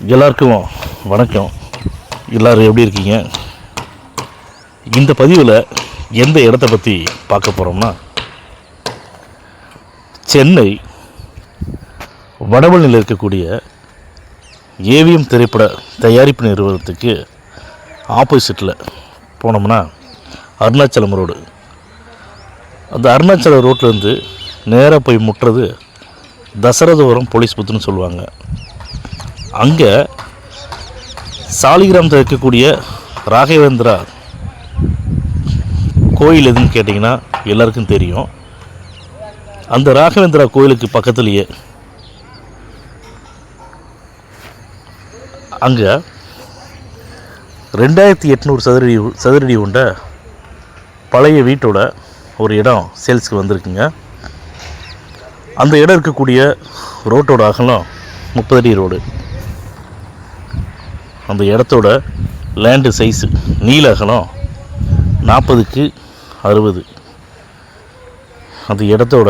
எல்லாருக்கும் வணக்கம். எல்லோரும் எப்படி இருக்கீங்க? இந்த பதிவில் எந்த இடத்த பற்றி பார்க்க போகிறோம்னா சென்னை வடபழனியில் இருக்கக்கூடிய ஏவிஎம் திரைப்பட தயாரிப்பு நிறுவனத்துக்கு ஆப்போசிட்டில் போனோம்னா அருணாச்சலம் ரோடு. அந்த அருணாச்சலம் ரோட்லேருந்து நேராக போய் முட்டுறது தசரதபுரம் போலீஸ் புத்துன்னு சொல்லுவாங்க. அங்கே சாலிகிராமத்தில் இருக்கக்கூடிய ராகவேந்திரா கோயில் எதுன்னு கேட்டிங்கன்னா எல்லாருக்கும் தெரியும். அந்த ராகவேந்திரா கோயிலுக்கு பக்கத்துலேயே அங்கே ரெண்டாயிரத்தி எட்நூறு சதுரடி சதுரடி உண்ட பழைய வீட்டோட ஒரு இடம் சேல்ஸ்க்கு வந்திருக்குங்க. அந்த இடம் இருக்கக்கூடிய ரோட்டோட அகலம் முப்பது அடி ரோடு. அந்த இடத்தோட லேண்டு சைஸு நீல அகலம் நாற்பதுக்கு அறுபது. அந்த இடத்தோட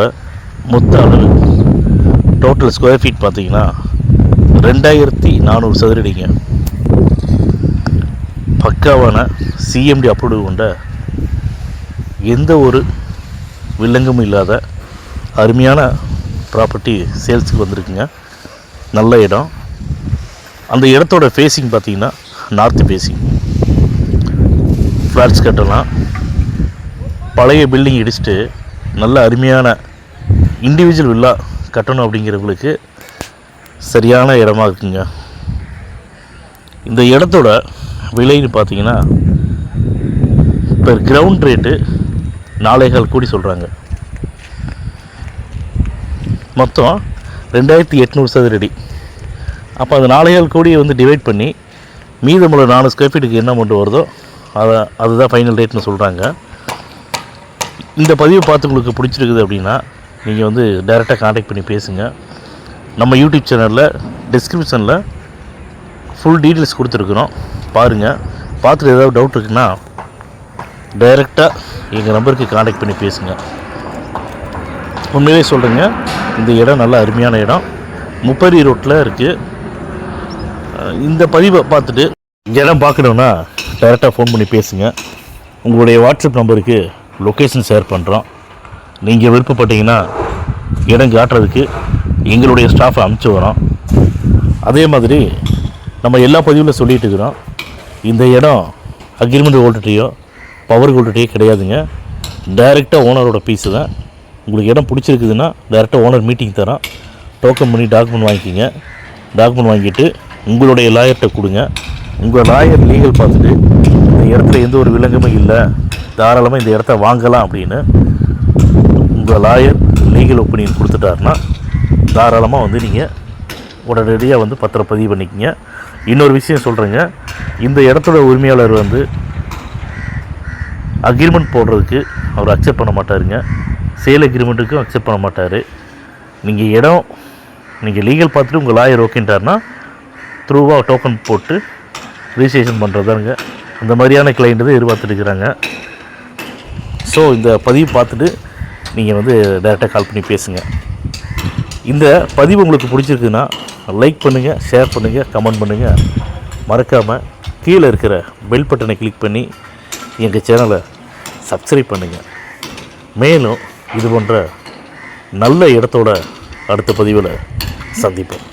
மொத்த அளவு டோட்டல் ஸ்கொயர் ஃபீட் பார்த்தீங்கன்னா ரெண்டாயிரத்தி நானூறு சதுரடிங்க. பக்காவான சிஎம்டி அப்ரூவ் கொண்ட எந்த ஒரு வில்லங்கமும் இல்லாத அருமையான ப்ராப்பர்ட்டி சேல்ஸுக்கு வந்திருக்குங்க. நல்ல இடம். அந்த இடத்தோட ஃபேஸிங் பார்த்தீங்கன்னா நார்த் ஃபேஸிங் ஃப்ளாட்ஸ் கட்டலாம். பழைய பில்டிங் இடிச்சுட்டு நல்ல அருமையான இண்டிவிஜுவல் வில்லா கட்டணும் அப்படிங்கிறவங்களுக்கு சரியான இடமா இருக்குங்க. இந்த இடத்தோட விலைன்னு பார்த்தீங்கன்னா இப்போ கிரவுண்ட் ரேட்டு நாலேகால் கூடி சொல்கிறாங்க மொத்தம் ரெண்டாயிரத்தி எட்நூறு சதுரடி. அப்போ அது நாலேகால் கோடியை வந்து டிவைட் பண்ணி மீதமுள்ள நாலு ஸ்கொயர் ஃபீட்டுக்கு என்ன அமௌண்ட் வருதோ அதை அதுதான் ஃபைனல் ரேட்னு சொல்கிறாங்க இந்த பதிவை பார்த்து உங்களுக்கு பிடிச்சிருக்குது அப்படின்னா நீங்கள் வந்து டைரெக்டாக காண்டாக்ட் பண்ணி பேசுங்க. நம்ம யூடியூப் சேனலில் டிஸ்கிரிப்ஷனில் ஃபுல் டீட்டெயில்ஸ் கொடுத்துருக்குறோம். பாருங்கள் பார்த்துட்டு ஏதாவது டவுட் இருக்குன்னா டைரெக்டாக எங்கள் நம்பருக்கு காண்டாக்ட் பண்ணி பேசுங்க. உண்மையிலே சொல்கிறேங்க இந்த இடம் நல்ல அருமையான இடம். முப்பரி ரோட்டில் இருக்குது இந்த பதிவை பார்த்துட்டு இடம் பார்க்கணுன்னா டைரெக்டாக ஃபோன் பண்ணி பேசுங்க. உங்களுடைய வாட்ஸ்அப் நம்பருக்கு லொக்கேஷன் ஷேர் பண்ணுறோம் நீங்கள் விருப்பப்பட்டீங்கன்னா இடம் காட்டுறதுக்கு எங்களுடைய ஸ்டாஃபை அனுப்பிச்சி வரோம் அதே மாதிரி நம்ம எல்லா பதிவில் சொல்லிட்டு இருக்கிறோம். இந்த இடம் அக்ரிமெண்ட் ஹோல்டர்டையோ பவர் ஹோல்டர்டையோ கிடையாதுங்க. டைரெக்டாக ஓனரோட பீஸு தான். உங்களுக்கு இடம் பிடிச்சிருக்குதுன்னா டைரெக்டாக ஓனர் மீட்டிங் தரோம் டோக்கன் பண்ணி டாக்குமெண்ட் வாங்கிக்கிங்க. டாக்குமெண்ட் வாங்கிட்டு உங்களுடைய லாயர்கிட்ட கொடுங்க. உங்கள் லாயர் லீகல் பார்த்துட்டு இந்த இடத்துல எந்த ஒரு விலங்குமே இல்லை. தாராளமாக இந்த இடத்த வாங்கலாம் அப்படின்னு உங்கள் லாயர் லீகல் ஒப்பீனியன் கொடுத்துட்டாருன்னா தாராளமாக வந்து நீங்கள் உடனடியாக வந்து பத்திரப்பதிவு பண்ணிக்கங்க. இன்னொரு விஷயம் சொல்கிறேங்க இந்த இடத்தோட உரிமையாளர் வந்து அக்ரிமெண்ட் போடுறதுக்கு அவர் அக்செப்ட் பண்ண மாட்டாருங்க. சேல் அக்ரிமெண்ட்டுக்கும் அக்செப்ட் பண்ண மாட்டார். நீங்கள் இடம் நீங்கள் லீகல் பார்த்துட்டு உங்கள் லாயர் ஓகேன்ட்டார்னா த்ரூவாக டோக்கன் போட்டு ரிஜிஸ்ட்ரேஷன் பண்ணுறதாங்க அந்த மாதிரியான கிளைண்ட் தான் எதிர்பார்த்துட்டு ஸோ இந்த பதிவு பார்த்துட்டு நீங்கள் வந்து டேரெக்டாக கால் பண்ணி பேசுங்க. இந்த பதிவு உங்களுக்கு பிடிச்சிருக்குன்னா லைக் பண்ணுங்கள் ஷேர் பண்ணுங்கள் கமெண்ட் பண்ணுங்கள் மறக்காமல் கீழே இருக்கிற பெல் பட்டனை கிளிக் பண்ணி எங்கள் சேனலை சப்ஸ்கிரைப் பண்ணுங்கள் மேலும் இது போன்ற நல்ல இடத்தோட அடுத்த பதிவில் சந்திப்போம்.